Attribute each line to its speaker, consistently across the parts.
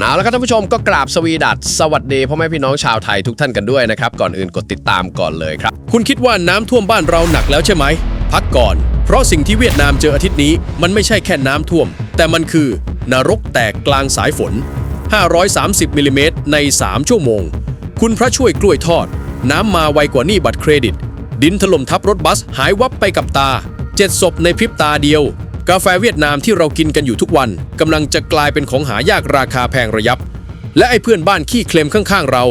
Speaker 1: เอาละครับท่านผู้ชมก็กราบสวีดัสสวัสดีพ่อแม่พี่น้องชาวไทยทุกท่านกันด้วยนะครับก่อนอื่นกดติดตามก่อนเลยครับ
Speaker 2: คุณคิดว่าน้ำท่วมบ้านเราหนักแล้วใช่ไหม พักก่อน เพราะสิ่งที่เวียดนามเจออาทิตย์นี้ มันไม่ใช่แค่น้ำท่วม แต่มันคือนรกแตกกลางสายฝน 530มิลลิเมตรใน 3 ชั่วโมง คุณพระช่วยกล้วยทอด น้ำมาไวกว่านี่บัตรเครดิต ดินถล่มทับรถบัสหายวับไปกับตาเจ็ดศพในพริบตาเดียว กาแฟเวียดนามที่เรากินกันอยู่ทุกวันกำลังจะกลายเป็นของหายากราคาแพงระยับ และไอ้เพื่อนบ้านขี้เคลมข้างๆเรา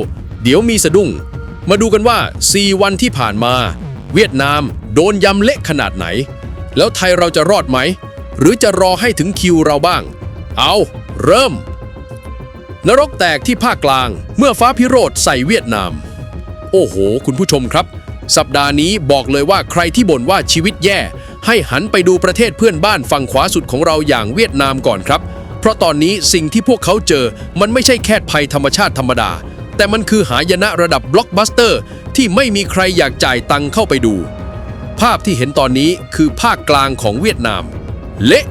Speaker 2: เดี๋ยวมีสะดุ้ง มาดูกันว่า 4 วันที่ผ่านมา เวียดนามโดนยำเละขนาดไหน แล้วไทยเราจะรอดไหม หรือจะรอให้ถึงคิวเราบ้าง เอาเริ่ม นรกแตกที่ภาคกลาง เมื่อฟ้าพิโรธใส่เวียดนาม โอ้โห คุณผู้ชมครับ สัปดาห์นี้บอกเลยว่าใครที่บ่นว่าชีวิตแย่ ให้หันไปดูประเทศเพื่อนบ้านฝั่งขวาสุดของเราอย่างเวียดนามก่อนครับ เพราะตอนนี้สิ่งที่พวกเขาเจอมันไม่ใช่แค่ภัยธรรมชาติธรรมดา แต่มันคือหายนะระดับบล็อกบัสเตอร์ ที่ไม่มีใครอยากจ่ายตังเข้าไปดู ภาพที่เห็นตอนนี้คือภาคกลางของเวียดนาม เละ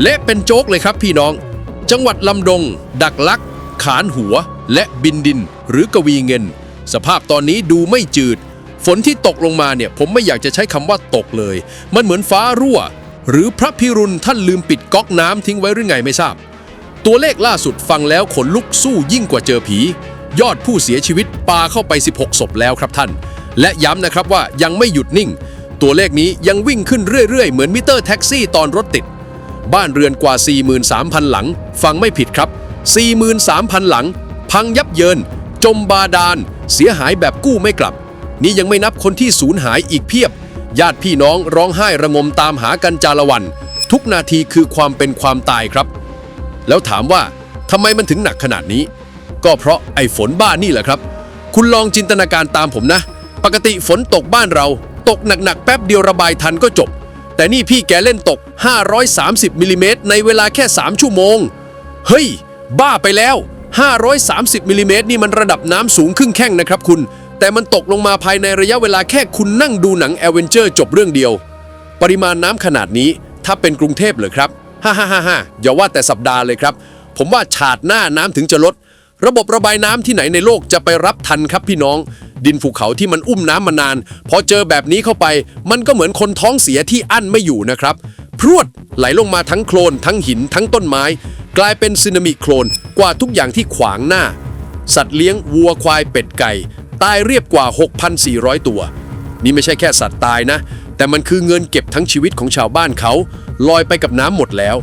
Speaker 2: เละเป็นโจ๊กเลยครับพี่น้อง จังหวัดลำดง ดักลัก ขานหัว และบินดิน หรือกวีเงิน สภาพตอนนี้ดูไม่จืด ฝนที่ตกลงมาเนี่ยผมไม่อยากจะใช้คำว่าตกเลย มันเหมือนฟ้ารั่ว หรือพระพิรุณท่านลืมปิดก๊อกน้ำทิ้งไว้หรือไงไม่ทราบ ตัวเลขล่าสุดฟังแล้วขนลุกสู้ยิ่งกว่าเจอผี ยอดผู้เสียชีวิตปาเข้าไป 16 ศพแล้วครับท่าน และย้ำนะครับว่ายังไม่หยุดนิ่ง ตัวเลขนี้ยังวิ่งขึ้นเรื่อยๆ เหมือนมิเตอร์แท็กซี่ตอนรถติด บ้านเรือนกว่า 43,000 หลัง ฟังไม่ผิดครับ 43,000 หลัง พังยับเยิน จมบาดาลเสียหายแบบกู้ไม่กลับ นี่ยังไม่นับคนที่สูญหายอีกเพียบ ญาติพี่น้องร้องไห้ระงมตามหากันจาละวัน ทุกนาทีคือความเป็นความตายครับ แล้วถามว่าทำไมมันถึงหนักขนาดนี้ ก็เพราะไอ้ฝนบ้านนี่แหละครับ คุณลองจินตนาการตามผมนะ ปกติฝนตกบ้านเรา ตกหนักๆแป๊บเดียวระบายทันก็จบ แต่นี่พี่แกเล่นตก 530มิลลิเมตรในเวลาแค่ 3 ชั่วโมง เฮ้ย บ้าไปแล้ว 530มิลลิเมตรนี่มันระดับน้ำสูงครึ่งแข้งนะครับคุณ แต่มันตกลงมาภายในระยะเวลาแค่คุณนั่งดูหนังแอเวนเจอร์จบเรื่องเดียว ปริมาณน้ำขนาดนี้ถ้าเป็นกรุงเทพเหรอครับฮ่าฮ่าฮ่าฮ่าอย่าว่าแต่สัปดาห์เลยครับ ผมว่าฉาดหน้าน้ำถึงจะลด ระบบระบายน้ำที่ไหนในโลกจะไปรับทันครับพี่น้อง ดินภูเขาที่มันอุ้มน้ำมานาน พอเจอแบบนี้เข้าไป มันก็เหมือนคนท้องเสียที่อั้นไม่อยู่นะครับ พรวดไหลลงมาทั้งโคลน ทั้งหิน ทั้งต้นไม้ กลายเป็นสึนามิโคลนกว่าทุกอย่างที่ขวางหน้า สัตว์เลี้ยงวัวควายเป็ดไก่ ตายเรียบกว่า 6,400 ตัว นี่ไม่ใช่แค่สัตว์ตายนะ แต่มันคือเงินเก็บทั้งชีวิตของชาวบ้านเขาลอยไปกับน้ำหมดแล้ว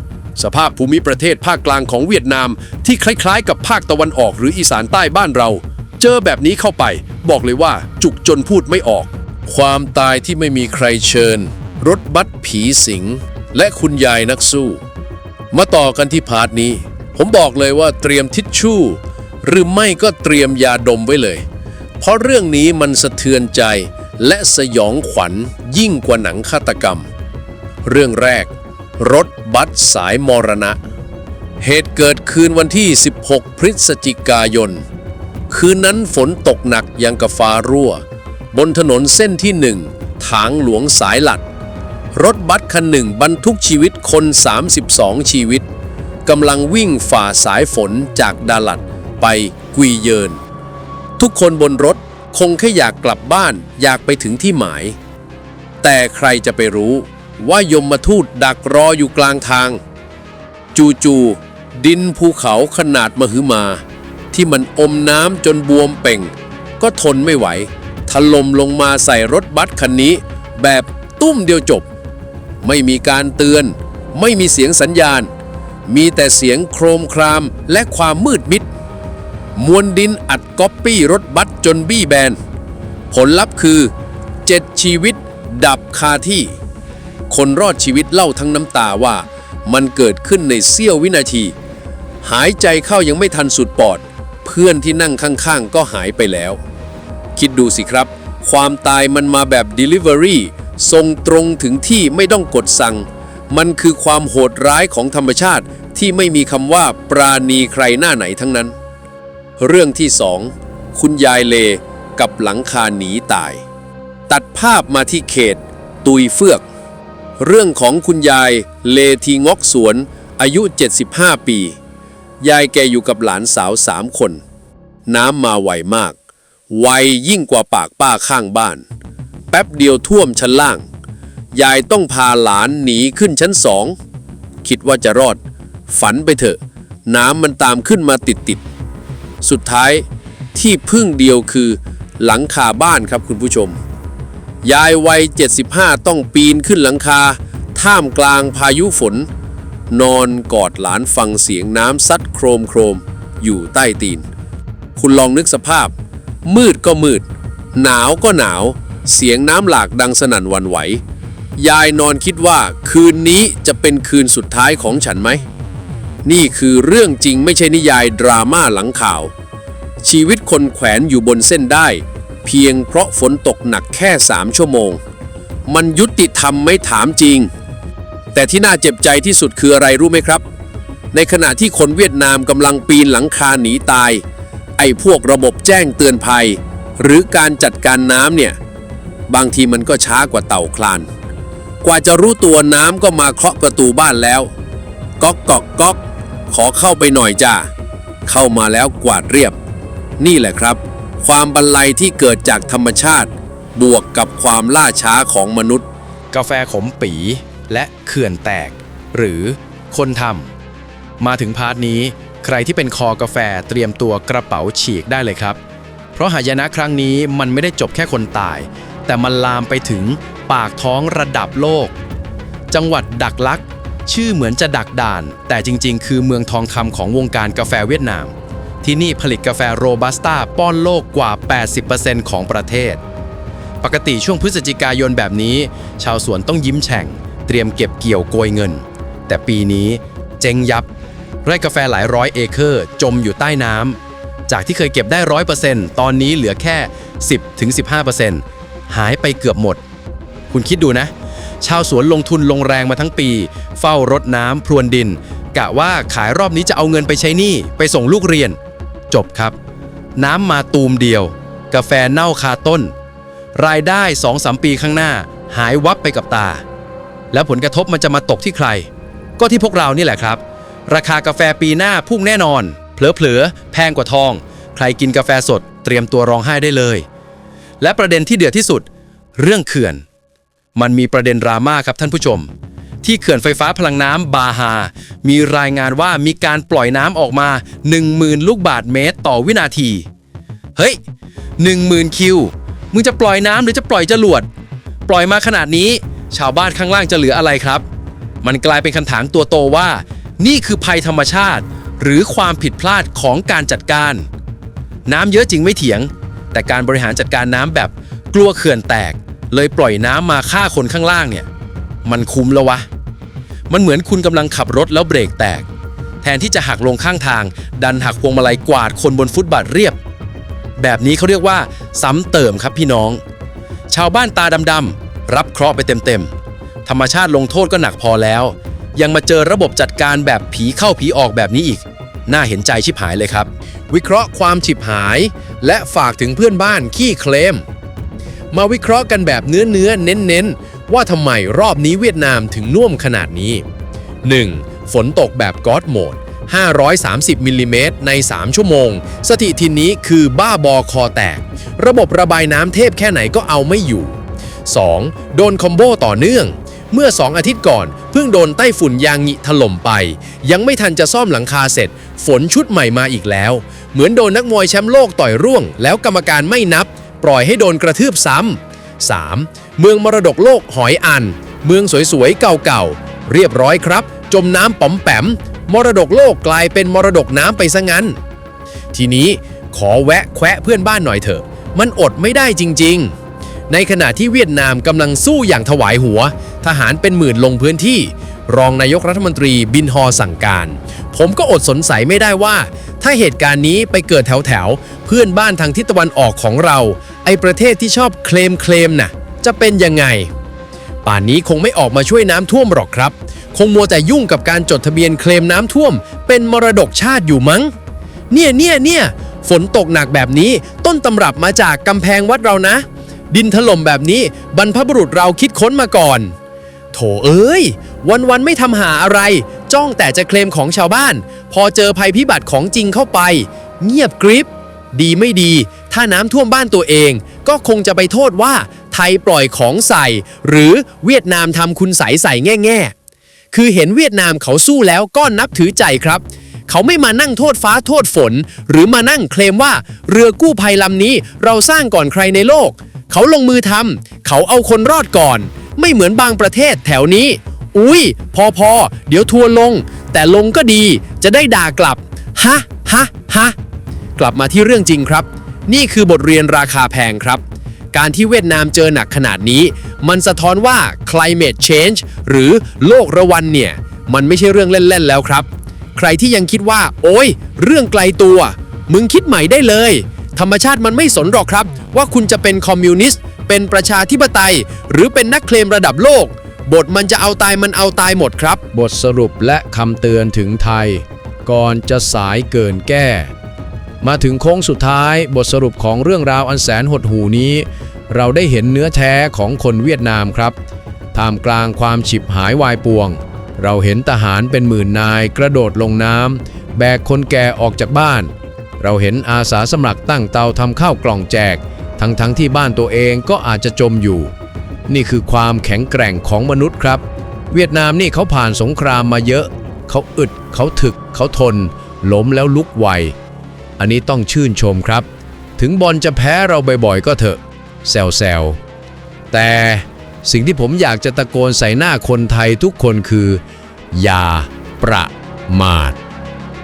Speaker 2: สภาพภูมิประเทศภาคกลางของเวียดนาม ที่คล้ายๆ กับภาคตะวันออกหรืออีสานใต้บ้านเรา เจอแบบนี้เข้าไป บอกเลยว่าจุกจนพูดไม่ออก ความตายที่ไม่มีใครเชิญ รถบัสผีสิง และคุณยายนักสู้ มาต่อกันที่พาร์ทนี้ ผมบอกเลยว่าเตรียมทิชชู่ หรือไม่ก็เตรียมยาดมไว้เลย เพราะเรื่องนี้มันสะเทือนใจและสยองขวัญยิ่งกว่าหนังฆาตกรรม เรื่องแรก รถบัสสายมรณะ เหตุเกิดคืนวันที่ 16 พฤศจิกายน คืนนั้นฝนตกหนักยังกับฟ้ารั่ว บนถนนเส้นที่หนึ่งถางหลวงสายหลัด รถบัสคันหนึ่งบรรทุกชีวิตคน 32 ชีวิตกำลังวิ่งฝ่าสายฝนจากดาลัดไปกุยเยิน ทุกคนบนรถคงแค่อยากกลับบ้านอยากไปถึงที่หมาย แต่ใครจะไปรู้ว่ายมมาทูตดักรออยู่กลางทาง จู่ๆดินภูเขาขนาดมหึมา ที่มันอมน้ำจนบวมเป่ง ก็ทนไม่ไหว ถล่มลงมาใส่รถบัสคันนี้ แบบตุ้มเดียวจบ ไม่มีการเตือน ไม่มีเสียงสัญญาณ มีแต่เสียงโครมครามและความมืดมิด มวลดินอัดก๊อปปี้รถบัสจนบี้แบน ผลลัพธ์คือเจ็ดชีวิตดับคาที่ คนรอดชีวิตเล่าทั้งน้ำตาว่ามันเกิดขึ้นในเสี้ยววินาที หายใจเข้ายังไม่ทันสุดปอด เพื่อนที่นั่งข้างๆ ก็หายไปแล้ว คิดดูสิครับ ความตายมันมาแบบ Delivery ส่งตรงถึงที่ไม่ต้องกดสั่ง มันคือความโหดร้ายของธรรมชาติที่ไม่มีคำว่าปราณีใครหน้าไหนทั้งนั้น เรื่องที่สองคุณยายเลกับหลังคาหนีตาย ตัดภาพมาที่เขต ตุยเฟือก เรื่องของคุณยายเลทีงอกสวน อายุ 75 ปี ยายแกอยู่กับหลานสาวสามคน น้ำมาไวมาก ไวยิ่งกว่าปากป้าข้างบ้าน แป๊บเดียวท่วมชั้นล่าง ยายต้องพาหลานหนีขึ้นชั้นสอง คิดว่าจะรอด ฝันไปเถอะ น้ำมันตามขึ้นมาติดติด สุดท้ายที่พึ่งเดียวคือหลังคาบ้านครับคุณผู้ชม ยายวัย 75 ต้องปีนขึ้นหลังคา ท่ามกลางพายุฝน นอนกอดหลานฟังเสียงน้ำซัดโครมโครมอยู่ใต้ตีน คุณลองนึกสภาพ มืดก็มืด หนาวก็หนาว เสียงน้ำหลากดังสนั่นวันไหว ยายนอนคิดว่าคืนนี้จะเป็นคืนสุดท้ายของฉันไหม นี่คือเรื่องจริงไม่ใช่นิยายดราม่าหลังข่าว ชีวิตคนแขวนอยู่บนเส้นได้ เพียงเพราะฝนตกหนักแค่ 3 ชั่วโมง มันยุติธรรมไม่ถามจริง แต่ที่น่าเจ็บใจที่สุดคืออะไรรู้ไหมครับ ในขณะที่คนเวียดนามกำลังปีนหลังคาหนีตาย ไอ้พวกระบบแจ้งเตือนภัย หรือการจัดการน้ำเนี่ย บางทีมันก็ช้ากว่าเต่าคลาน กว่าจะรู้ตัวน้ำก็มาเคาะประตูบ้านแล้วก๊อกก๊อกก๊อก ขอเข้าไปหน่อยจ้าเข้ามาแล้วกวาดเรียบ นี่แหละครับ ความบันไลที่เกิดจากธรรมชาติ บวกกับความล่าช้าของมนุษย์
Speaker 3: กาแฟขมปีและเขื่อนแตก หรือคนทำมาถึงพาร์ทนี้ ใครที่เป็นคอกาแฟเตรียมตัวกระเป๋าฉีกได้เลยครับ เพราะหายนะครั้งนี้มันไม่ได้จบแค่คนตาย แต่มันลามไปถึงปากท้องระดับโลก จังหวัดดักลัก ชื่อเหมือนจะดักด่าน แต่จริงๆ คือเมืองทองคำของวงการกาแฟเวียดนาม ที่นี่ผลิตกาแฟโรบัสต้าป้อนโลกกว่า 80%ของประเทศ ปกติช่วงพฤศจิกายนแบบนี้ ชาวสวนต้องยิ้มแฉ่ง เตรียมเก็บเกี่ยวโกยเงิน แต่ปีนี้เจ๊งยับ ไร่กาแฟหลายร้อยเอเคอร์ จมอยู่ใต้น้ำจากที่เคยเก็บได้ร้อยเปอร์เซ็นต์ตอนนี้เหลือแค่ 10-15%หายไปเกือบหมด คุณคิดดูนะ ชาวสวนลงทุนลงแรงมาทั้งปี เฝ้ารดน้ำพรวนดิน กะว่าขายรอบนี้จะเอาเงินไปใช้หนี้ไปส่งลูกเรียน จบครับ น้ำมาตูมเดียว กาแฟเน่าคาต้น รายได้2-3ปีข้างหน้า หายวับไปกับตา แล้วผลกระทบมันจะมาตกที่ใคร ก็ที่พวกเรานี่แหละครับ ราคากาแฟปีหน้าพุ่งแน่นอน เผลอๆแพงกว่าทอง ใครกินกาแฟสดเตรียมตัวร้องไห้ได้เลย และประเด็นที่เดือดที่สุด เรื่องเขื่อน มันมีประเด็นดราม่าครับท่านผู้ชม ที่เขื่อนไฟฟ้าพลังน้ำบาฮา มีรายงานว่ามีการปล่อยน้ำออกมา 10,000 ลูกบาทเมตรต่อวินาที เฮ้ย 10,000 คิว มึงจะปล่อยน้ำหรือจะปล่อยจรวด ปล่อยมาขนาดนี้ ชาวบ้านข้างล่างจะเหลืออะไรครับ มันกลายเป็นคำถามตัวโตว่า นี่คือภัยธรรมชาติ หรือความผิดพลาดของการจัดการ น้ำเยอะจริงไม่เถียง แต่การบริหารจัดการน้ำแบบกลัวเขื่อนแตก เลยปล่อยน้ำมาฆ่าคนข้างล่างเนี่ย มันคุ้มแล้ววะ มันเหมือนคุณกำลังขับรถแล้วเบรกแตก แทนที่จะหักลงข้างทาง ดันหักพวงมาลัยกวาดคนบนฟุตบาทเรียบ แบบนี้เขาเรียกว่า ซ้ำเติมครับพี่น้อง ชาวบ้านตาดำๆรับเคราะห์ไปเต็มๆธรรมชาติลงโทษก็หนักพอแล้ว ยังมาเจอระบบจัดการแบบผีเข้าผีออกแบบนี้อีก น่าเห็นใจชิบหายเลยครับ
Speaker 1: วิเคราะห์ความฉิบหาย และฝากถึงเพื่อนบ้านขี้เคลม มาวิเคราะห์กันแบบเนื้อเนื้อเน้นเน้นว่าทำไมรอบนี้เวียดนามถึงน่วมขนาดนี้ 1. ฝนตกแบบก็อดโหมด 530มิลลิเมตรใน 3 ชั่วโมง สถิตินี้คือบ้าบอคอแตก ระบบระบายน้ำเทพแค่ไหนก็เอาไม่อยู่ 2. โดนคอมโบต่อเนื่อง เมื่อ 2 อาทิตย์ก่อน เพิ่งโดนไต้ฝุ่นยางงิถล่มไป ยังไม่ทันจะซ่อมหลังคาเสร็จ ฝนชุดใหม่มาอีกแล้ว เหมือนโดนนักมวยแชมป์โลกต่อยร่วง แล้วกรรมการไม่นับ ปล่อยให้โดนกระทืบซ้ำ 3. เมืองมรดกโลกหอยอัน เมืองสวยๆเก่าๆ เรียบร้อยครับ จมน้ำป๋อมแปม มรดกโลกกลายเป็นมรดกน้ำไปซะงั้น ทีนี้ขอแวะแควะเพื่อนบ้านหน่อยเถอะ มันอดไม่ได้จริงๆ ในขณะที่เวียดนามกำลังสู้อย่างถวายหัว ทหารเป็นหมื่นลงพื้นที่ รองนายกรัฐมนตรีบินฮอสั่งการ ผมก็อดสงสัยไม่ได้ว่า ถ้าเหตุการณ์นี้ไปเกิดแถวแถวๆเพื่อนบ้านทางทิศตะวันออกของเรา ไอประเทศที่ชอบเคลมเคลมน่ะ จะเป็นยังไง ป่านนี้คงไม่ออกมาช่วยน้ำท่วมหรอกครับ คงมัวแต่ยุ่งกับการจดทะเบียนเคลมน้ำท่วม เป็นมรดกชาติอยู่มั้ง เนี่ยเนี่ยเนี่ยฝนตกหนักแบบนี้ต้นตำรับมาจากกำแพงวัดเรานะ ดินถล่มแบบนี้บรรพบุรุษเราคิดค้นมาก่อน ถเอ้ย วันๆไม่ทำหาอะไร จ้องแต่จะเคลมของชาวบ้าน พอเจอภัยพิบัติของจริงเข้าไป เงียบกริบ ดีไม่ดี ถ้าน้ำท่วมบ้านตัวเอง ก็คงจะไปโทษว่า ไทยปล่อยของใส่ หรือเวียดนามทำคุณใสใส่แง่ๆคือเห็นเวียดนามเขาสู้แล้วก็นับถือใจครับ เขาไม่มานั่งโทษฟ้าโทษฝน หรือมานั่งเคลมว่า เรือกู้ภัยลำนี้เราสร้างก่อนใครในโลก เขาลงมือทำเขาเอาคนรอดก่อน ไม่เหมือนบางประเทศแถวนี้ อุ้ยพอพอเดี๋ยวทัวร์ลง แต่ลงก็ดีจะได้ด่ากลับ ฮะฮะฮะกลับมาที่เรื่องจริงครับ นี่คือบทเรียนราคาแพงครับ การที่เวียดนามเจอหนักขนาดนี้ มันสะท้อนว่า climate change หรือโลกระวันเนี่ย มันไม่ใช่เรื่องเล่น ๆ แล้วครับ ใครที่ยังคิดว่า โอ้ย เรื่องไกลตัว มึงคิดใหม่ได้เลย ธรรมชาติมันไม่สนหรอกครับ ว่าคุณจะเป็นคอมมิวนิสต์ เป็นประชาธิปไตย หรือเป็นนักเคลมระดับโลก บทมันจะเอาตายมันเอาตายหมดครับ
Speaker 2: บทสรุปและคำเตือนถึงไทย ก่อนจะสายเกินแก้ มาถึงโค้งสุดท้าย บทสรุปของเรื่องราวอันแสนหดหูนี้ เราได้เห็นเนื้อแท้ของคนเวียดนามครับท่ามกลางความฉิบหายวายป่วง เราเห็นทหารเป็นหมื่นนายกระโดดลงน้ำแบกคนแก่ออกจากบ้าน เราเห็นอาสาสมัครตั้งเตาทำข้าวกล่องแจก ทั้งๆที่บ้านตัวเองก็อาจจะจมอยู่ นี่คือความแข็งแกร่งของมนุษย์ครับ เวียดนามนี่เขาผ่านสงครามมาเยอะ เขาอึด เขาถึก เขาทน ล้มแล้วลุกไว อันนี้ต้องชื่นชมครับ ถึงบอลจะแพ้เราบ่อยๆก็เถอะแซวแซวๆแต่สิ่งที่ผมอยากจะตะโกนใส่หน้าคนไทยทุกคนคือ อย่าประมาท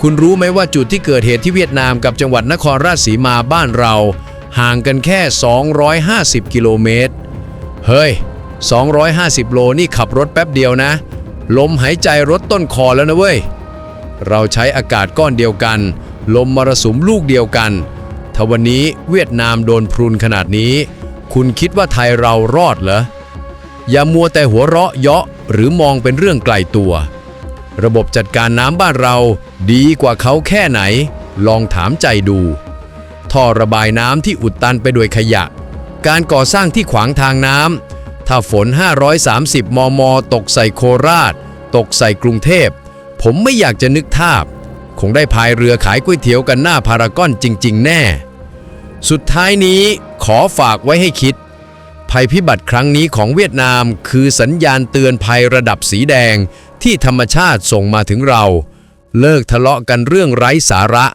Speaker 2: คุณรู้ไหมว่าจุดที่เกิดเหตุที่เวียดนามกับจังหวัดนครราชสีมาบ้านเรา ห่างกันแค่ 250 กิโลเมตร เฮ้ย 250 โลนี่ขับรถแป๊บเดียวนะ ลมหายใจรถต้นคอแล้วนะเว้ย เราใช้อากาศก้อนเดียวกัน ลมมรสุมลูกเดียวกัน ถ้าวันนี้เวียดนามโดนพรุนขนาดนี้ คุณคิดว่าไทยเรารอดเหรอ อย่ามัวแต่หัวเราะเยาะหรือมองเป็นเรื่องไกลตัว ระบบจัดการน้ำบ้านเราดีกว่าเขาแค่ไหน ลองถามใจดู ท่อระบายน้ำที่อุดตันไปด้วยขยะ การก่อสร้างที่ขวางทางน้ำถ้าฝน 530 มม ตกใส่โคราช ตกใส่กรุงเทพ ผมไม่อยากจะนึกภาพ คงได้พายเรือขายก๋วยเตี๋ยวกันหน้าพารากอนจริง ๆ แน่ สุดท้ายนี้ขอฝากไว้ให้คิด ภัยพิบัติครั้งนี้ของเวียดนามคือสัญญาณเตือนภัยระดับสีแดงที่ธรรมชาติส่งมาถึงเรา เลิกทะเลาะกันเรื่องไร้สาระ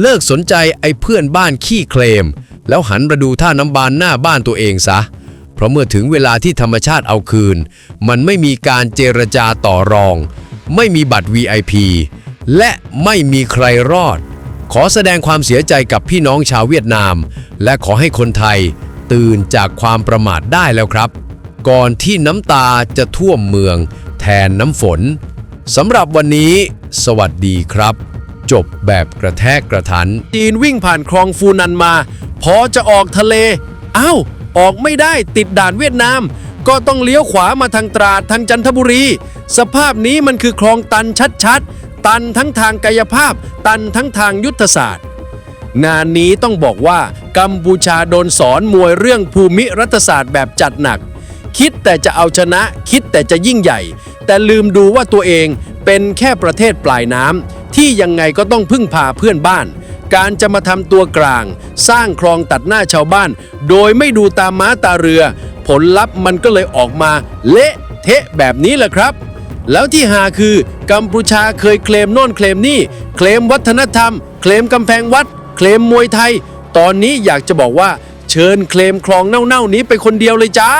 Speaker 2: เลิกสนใจไอ้เพื่อนบ้านขี้เคลม แล้วหันมาดูท่าน้ำบานหน้าบ้านตัวเองซะ เพราะเมื่อถึงเวลาที่ธรรมชาติเอาคืน มันไม่มีการเจรจาต่อรอง ไม่มีบัตร VIP และไม่มีใครรอด ขอแสดงความเสียใจกับพี่น้องชาวเวียดนาม และขอให้คนไทยตื่นจากความประมาทได้แล้วครับ ก่อนที่น้ำตาจะท่วมเมือง แทนน้ำฝนสำหรับวันนี้ สวัสดีครับ จบแบบกระแทกกระทัน
Speaker 4: จีนวิ่งผ่านคลองฟูนันมา พอจะออกทะเลอ้าวออกไม่ได้ติดด่านเวียดนาม ก็ต้องเลี้ยวขวามาทางตราดทางจันทบุรี สภาพนี้มันคือคลองตันชัดๆ ตันทั้งทางกายภาพ ตันทั้งทางยุทธศาสตร์ งานนี้ต้องบอกว่ากัมพูชาโดนสอนมวยเรื่องภูมิรัฐศาสตร์แบบจัดหนัก คิดแต่จะเอาชนะคิดแต่จะยิ่งใหญ่ แต่ลืมดูว่าตัวเองเป็นแค่ประเทศปลายน้ำ ที่ยังไงก็ต้องพึ่งพาเพื่อนบ้าน การจะมาทำตัวกลาง สร้างคลองตัดหน้าชาวบ้าน โดยไม่ดูตามม้าตาเรือ ผลลัพธ์มันก็เลยออกมา เละเทะแบบนี้แหละครับ แล้วที่หาคือกัมพูชาเคยเคลมโน่นเคลมนี่ เคลมวัฒนธรรม เคลมกำแพงวัด เคลมมวยไทย ตอนนี้อยากจะบอกว่า เชิญเคลมคลองเน่าๆนี้ไปคนเดียวเลยจ้า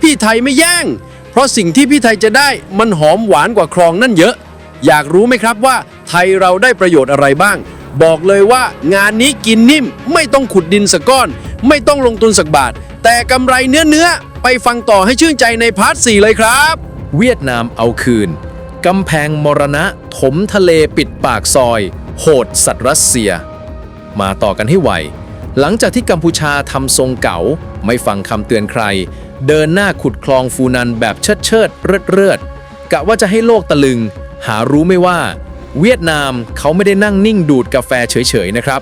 Speaker 4: พี่ไทยไม่แย่ง เพราะสิ่งที่พี่ไทยจะได้มันหอมหวานกว่าคลองนั่นเยอะ อยากรู้ไหมครับว่าไทยเราได้ประโยชน์อะไรบ้าง บอกเลยว่างานนี้กินนิ่ม ไม่ต้องขุดดินสักก้อน ไม่ต้องลงทุนสักบาท แต่กำไรเนื้อเนื้อๆไปฟังต่อให้ชื่นใจในพาร์ท4เลยครับ
Speaker 2: เวียดนามเอาคืนกำแพงมรณะ ถมทะเลปิดปากซอย โหดสัตว์รัสเซีย มาต่อกันให้ไวหลังจากที่กัมพูชาทำทรงเก๋าไม่ฟังคำเตือนใคร เดินหน้าขุดคลองฟูนันแบบเชิดเชิดเริดเริดกะว่าจะให้โลกตะลึง หารู้ไม่ว่า เวียดนามเขาไม่ได้นั่งนิ่งดูดกาแฟเฉยๆนะครับ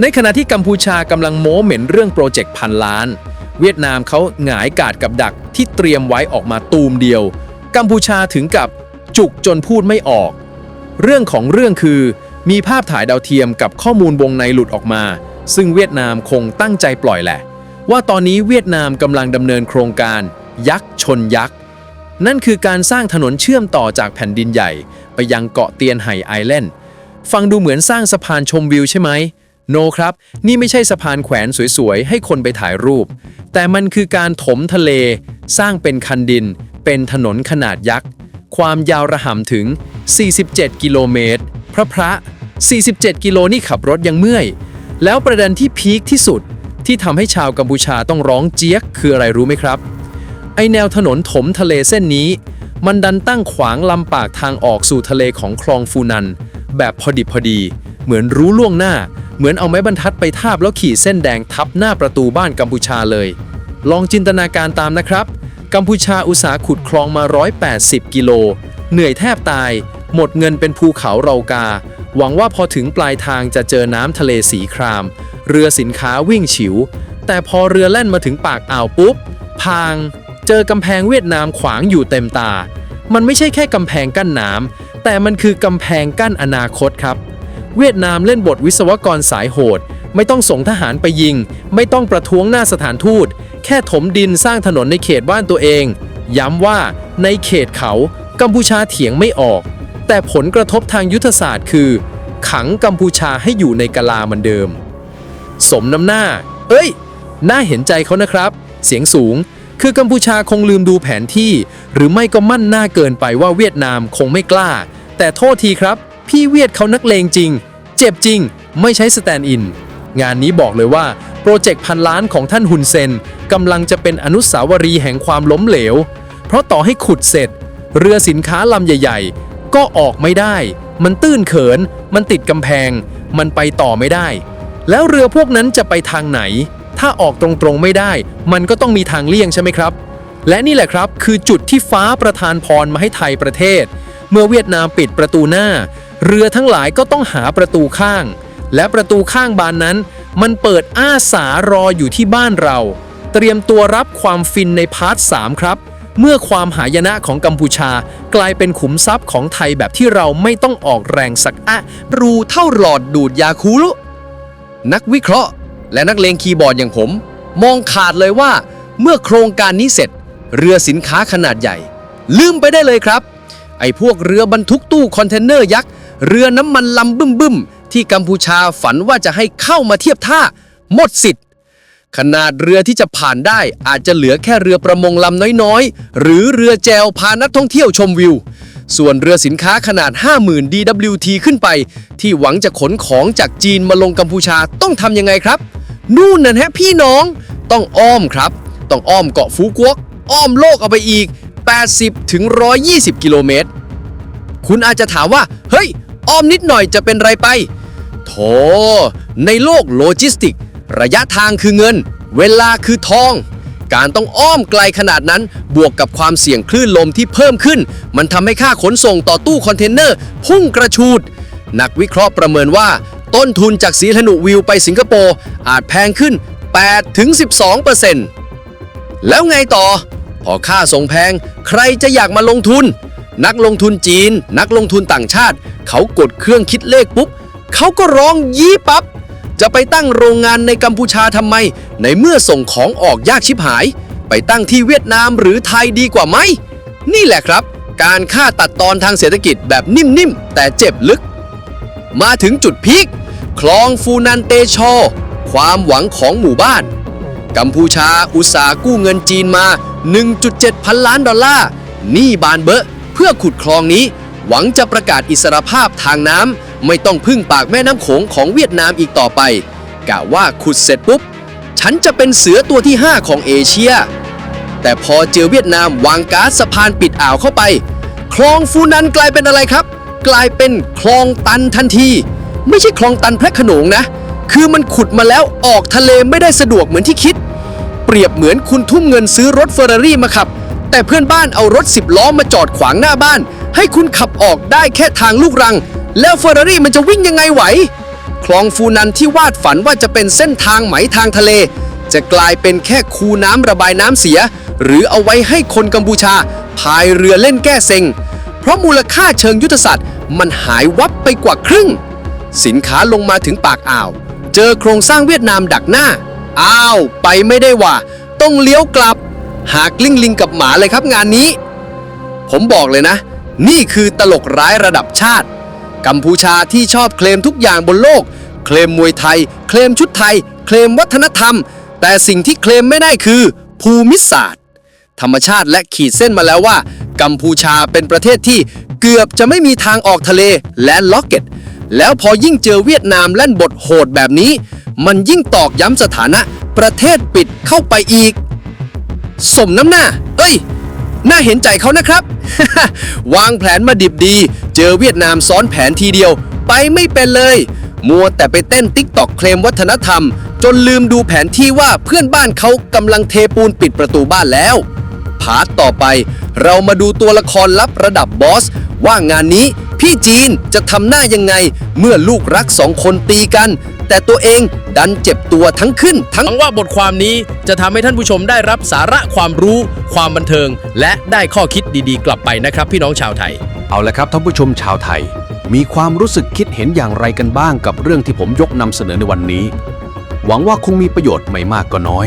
Speaker 2: ในขณะที่กัมพูชากำลังโม้เหม็นเรื่องโปรเจกต์พันล้าน เวียดนามเขาหงายกาดกับดักที่เตรียมไว้ออกมาตูมเดียว กัมพูชาถึงกับ
Speaker 3: จุกจนพูดไม่ออก เรื่องของเรื่องคือ มีภาพถ่ายดาวเทียมกับข้อมูลวงในหลุดออกมา ซึ่งเวียดนามคงตั้งใจปล่อยแหละ ว่าตอนนี้เวียดนามกำลังดำเนินโครงการ ยักษ์ชนยักษ์ นั่นคือการสร้างถนนเชื่อมต่อจากแผ่นดินใหญ่ ไปยังเกาะเตียนไห่ไอแลนด์ ฟังดูเหมือนสร้างสะพานชมวิวใช่ไหม โนครับ นี่ไม่ใช่สะพานแขวนสวยๆ ให้คนไปถ่ายรูป แต่มันคือการถมทะเล สร้างเป็นคันดิน เป็นถนนขนาดยักษ์ ความยาวระห่ำถึง 47 กิโลเมตร พระพระ 47 กิโลนี่ขับรถยังเมื่อย แล้วประเด็นที่พีคที่สุดที่ทำให้ชาวกัมพูชาต้องร้องเจี๊ยกคืออะไรรู้ไหมครับ ไอแนวถนนถมทะเลเส้นนี้ มันดันตั้งขวางลำปากทางออกสู่ทะเลของคลองฟูนัน แบบพอดิบพอดี เหมือนรู้ล่วงหน้า เหมือนเอาไม้บรรทัดไปทาบแล้วขีดเส้นแดงทับหน้าประตูบ้านกัมพูชาเลย ลองจินตนาการตามนะครับ กัมพูชาอุตสาหขุดคลองมา 180 กิโล เหนื่อยแทบตาย หมดเงินเป็นภูเขาเรากา หวังว่าพอถึงปลายทางจะเจอน้ำทะเลสีคราม เรือสินค้าวิ่งฉิว แต่พอเรือแล่นมาถึงปากอ่าวปุ๊บ พาง เจอกำแพงเวียดนามขวางอยู่เต็มตา มันไม่ใช่แค่กำแพงกั้นน้ำแต่มันคือกำแพงกั้นอนาคตครับ เวียดนามเล่นบทวิศวกรสายโหด ไม่ต้องส่งทหารไปยิง ไม่ต้องประท้วงหน้าสถานทูต แค่ถมดินสร้างถนนในเขตบ้านตัวเอง ย้ำว่าในเขตเขากัมพูชาเถียงไม่ออก แต่ผลกระทบทางยุทธศาสตร์คือ ขังกัมพูชาให้อยู่ในกะลาเหมือนเดิม สมน้ำหน้า เอ้ย น่าเห็นใจเขานะครับ เสียงสูง คือกัมพูชาคงลืมดูแผนที่ หรือไม่ก็มั่นหน้าเกินไปว่าเวียดนามคงไม่กล้า แต่โทษทีครับ พี่เวียดเขานักเลงจริง เจ็บจริง ไม่ใช้สแตนด์อิน งานนี้บอกเลยว่าโปรเจกต์พันล้านของท่านฮุนเซนกำลังจะเป็นอนุสาวรีย์แห่งความล้มเหลว เพราะต่อให้ขุดเสร็จ เรือสินค้าลำใหญ่ ๆ ก็ออกไม่ได้ มันตื้นเขิน มันติดกำแพง มันไปต่อไม่ได้ แล้วเรือพวกนั้นจะไปทางไหน ถ้าออกตรงๆไม่ได้ มันก็ต้องมีทางเลี่ยงใช่ไหมครับ และนี่แหละครับคือจุดที่ฟ้าประทานพรมาให้ไทยประเทศ เมื่อเวียดนามปิดประตูหน้า เรือทั้งหลายก็ต้องหาประตูข้าง และประตูข้างบานนั้น มันเปิดอ้าสารออยู่ที่บ้านเรา เตรียมตัวรับความฟินในพาร์ท3ครับเมื่อความหายนะของกัมพูชา กลายเป็นขุมทรัพย์ของไทยแบบที่เราไม่ต้องออกแรงสักอะ
Speaker 2: รูเท่าหลอดดูดยาคูลนักวิเคราะห์ และนักเลงคีย์บอร์ดอย่างผม มองขาดเลยว่า เมื่อโครงการนี้เสร็จ เรือสินค้าขนาดใหญ่ ลืมไปได้เลยครับ ไอ้พวกเรือบรรทุกตู้คอนเทนเนอร์ยักษ์เรือน้ำมันลำบึ้มบึมที่กัมพูชาฝันว่าจะให้เข้ามาเทียบท่า หมดสิทธิ์ ขนาดเรือที่จะผ่านได้อาจจะเหลือแค่เรือประมงลำน้อยๆ หรือเรือแจวพานักท่องเที่ยวชมวิว ส่วนเรือสินค้าขนาด 50,000 DWT ขึ้นไป ที่หวังจะขนของจากจีนมาลงกัมพูชาต้องทำยังไงครับ นู่นน่ะฮะพี่น้องต้องอ้อมครับ ต้องอ้อมเกาะฟูกวก อ้อมโลกเอาไปอีก 80ถึง120 กิโลเมตร คุณอาจจะถามว่า เฮ้ย อ้อมนิดหน่อยจะเป็นไรไป โถ ในโลกโลจิสติก ระยะทางคือเงิน เวลาคือทอง การต้องอ้อมไกลขนาดนั้น บวกกับความเสี่ยงคลื่นลมที่เพิ่มขึ้น มันทำให้ค่าขนส่งต่อตู้คอนเทนเนอร์พุ่งกระชูด นักวิเคราะห์ประเมินว่าต้นทุนจากสีธนุวิวไปสิงคโปร์อาจแพงขึ้น 8-12%แล้วไงต่อ พอค่าส่งแพงใครจะอยากมาลงทุน นักลงทุนจีน นักลงทุนต่างชาติ เขากดเครื่องคิดเลขปุ๊บ เขาก็ร้องยี่ปับ๊บจะไปตั้งโรงงานในกัมพูชาทำไม ในเมื่อส่งของออกยากชิบหาย ไปตั้งที่เวียดนามหรือไทยดีกว่าไหม นี่แหละครับ การฆ่าตัดตอนทางเศรษฐกิจแบบนิ่มๆ แต่เจ็บลึก มาถึงจุดพีคคลองฟูนันเตโชความหวังของหมู่บ้าน กัมพูชาอุตสาหกู้เงินจีนมา 1.7 พันล้านดอลลาร์หนี้บานเบอะเพื่อขุดคลองนี้ หวังจะประกาศอิสรภาพทางน้ำไม่ต้องพึ่งปากแม่น้ำโขงของเวียดนามอีกต่อไปกะว่าขุดเสร็จปุ๊บ ฉันจะเป็นเสือตัวที่ 5 ของเอเชีย แต่พอเจอเวียดนามวางก๊าซสะพานปิดอ่าวเข้าไป คลองฟูนันกลายเป็นอะไรครับ กลายเป็นคลองตันทันที ไม่ใช่คลองตันพระขนงนะ คือมันขุดมาแล้วออกทะเลไม่ได้สะดวกเหมือนที่คิด เปรียบเหมือนคุณทุ่มเงินซื้อรถเฟอร์รารี่มาขับ แต่เพื่อนบ้านเอารถ10ล้อมาจอดขวางหน้าบ้าน ให้คุณขับออกได้แค่ทางลูกรัง แล้วเฟอร์รารี่มันจะวิ่งยังไงไหว คลองฟูนันที่วาดฝันว่าจะเป็นเส้นทางไหมทางทะเล จะกลายเป็นแค่คูน้ำระบายน้ำเสีย หรือเอาไว้ให้คนกัมพูชาพายเรือเล่นแก้เซ็ง
Speaker 1: เพราะมูลค่าเชิงยุทธศาสตร์ มันหายวับไปกว่าครึ่ง สินค้าลงมาถึงปากอ่าว เจอโครงสร้างเวียดนามดักหน้า อ้าว ไปไม่ได้ว่ะ ต้องเลี้ยวกลับ หากลิ้งลิงกับหมาเลยครับงานนี้ ผมบอกเลยนะ นี่คือตลกร้ายระดับชาติ กัมพูชาที่ชอบเคลมทุกอย่างบนโลก เคลมมวยไทย เคลมชุดไทย เคลมวัฒนธรรม แต่สิ่งที่เคลมไม่ได้คือ ภูมิศาสตร์ ธรรมชาติและขีดเส้นมาแล้วว่ากัมพูชาเป็นประเทศที่ เกือบจะไม่มีทางออกทะเลและล็อกเก็ต แล้วพอยิ่งเจอเวียดนามเล่นบทโหดแบบนี้ มันยิ่งตอกย้ำสถานะ ประเทศปิดเข้าไปอีก สมน้ำหน้า เอ้ย น่าเห็นใจเขานะครับ วางแผนมาดิบดี เจอเวียดนามซ้อนแผนทีเดียว ไปไม่เป็นเลย มัวแต่ไปเต้นติ๊กตอกเคลมวัฒนธรรม จนลืมดูแผนที่ว่าเพื่อนบ้านเขากำลังเทปูนปิดประตูบ้านแล้ว พาร์ทต่อไป เรามาดูตัวละครลับระดับบอส ว่างานนี้พี่จีนจะทำหน้ายังไง เมื่อลูกรักสองคนตีกัน แต่ตัวเองดันเจ็บตัวทั้งขึ้น ทั้ง
Speaker 2: หวังว่าบทความนี้จะทำให้ท่านผู้ชมได้รับสาระความรู้ ความบันเทิง และได้ข้อคิดดีๆ กลับไปนะครับ พี่น้องชาวไทย
Speaker 5: เอาละครับท่านผู้ชมชาวไทย มีความรู้สึกคิดเห็นอย่างไรกันบ้างกับเรื่องที่ผมยกนำเสนอในวันนี้ หวังว่าคงมีประโยชน์ไม่มากก็น้อย